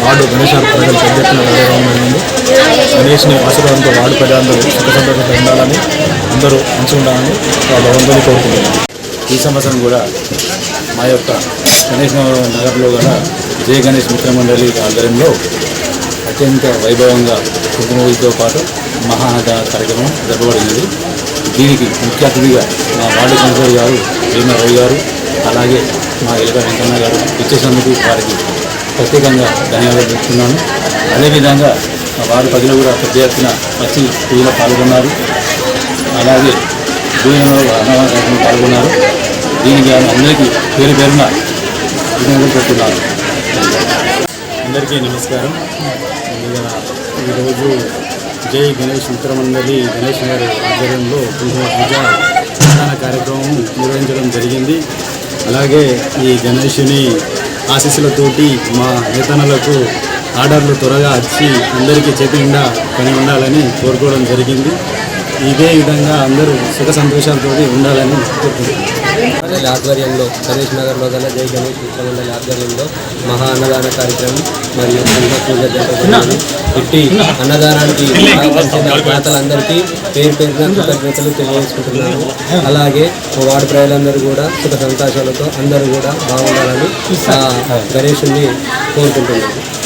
Ward Ganesh ప్రజలు పెద్ద ఎత్తున గణేష్ని ఆశీర్వాదంతో వార్డు ప్రజలందరూ సుఖ సంతోషంగా ఉండాలని అందరూ మంచిగా ఉండాలని భగవంతుని కోరుకుంటున్నాను ఈ సంవత్సరం కూడా మా యొక్క గణేష్ నగర్లో గల జయ గణేష్ మిత్ర మండలి ఆధ్వర్యంలో అత్యంత వైభవంగా కుటుంబతో పాటు మహానదాన కార్యక్రమం జరపబడింది దీనికి ముఖ్య అతిథిగా మా వార్డు కౌన్సిలర్ గారు భీమా రవి గారు అలాగే మా ఎలుక వెంకన్న గారు ఇచ్చేసినందుకు వారికి ప్రత్యేకంగా ధన్యవాదాలు చెప్తున్నాను అదేవిధంగా వారి పదిలో ప్రజలు కూడా పెద్ద ఎత్తున వచ్చి పూజలో పాల్గొన్నారు. అలాగే పూజలో అన్నదాన పాల్గొన్నారు. దీనికి అందరికీ పేరు పేరున కృతజ్ఞతలు చెప్తున్నాను అందరికీ నమస్కారం. ఈరోజు జై గణేష్ మిత్రమండలి గణేష్ గారి ఆధ్వర్యంలో కుంకుమ పూజ ప్రధాన కార్యక్రమం నిర్వహించడం జరిగింది. అలాగే ఈ గణేషుని ఆశీస్సులతోటి మా నేతనలకు ఆర్డర్లు త్వరగా వచ్చి అందరికీ చేతి నిండా పని ఉండాలని కోరుకోవడం జరిగింది. ఇదే విధంగా అందరూ సుఖ సంతోషాలతో ఉండాలని కోరుకుంటున్నాను మండలి ఆధ్వర్యంలో గణేష్ నగర్లో గల జై గణేష్ మిత్రమండలి ఆధ్వర్యంలో మహా అన్నదాన కార్యక్రమం మరియు పూజ జరపబడింది ఇట్టి అన్నదానానికి సహకరించిన దాతలందరికీ పేరు పేరున కృతజ్ఞతలు తెలియజేసుకుంటున్నాను అలాగే వార్డు ప్రజలందరూ కూడా సుఖ సంతోషాలతో అందరూ కూడా బాగుండాలని ఆ గణేషుని కోరుకుంటున్నాను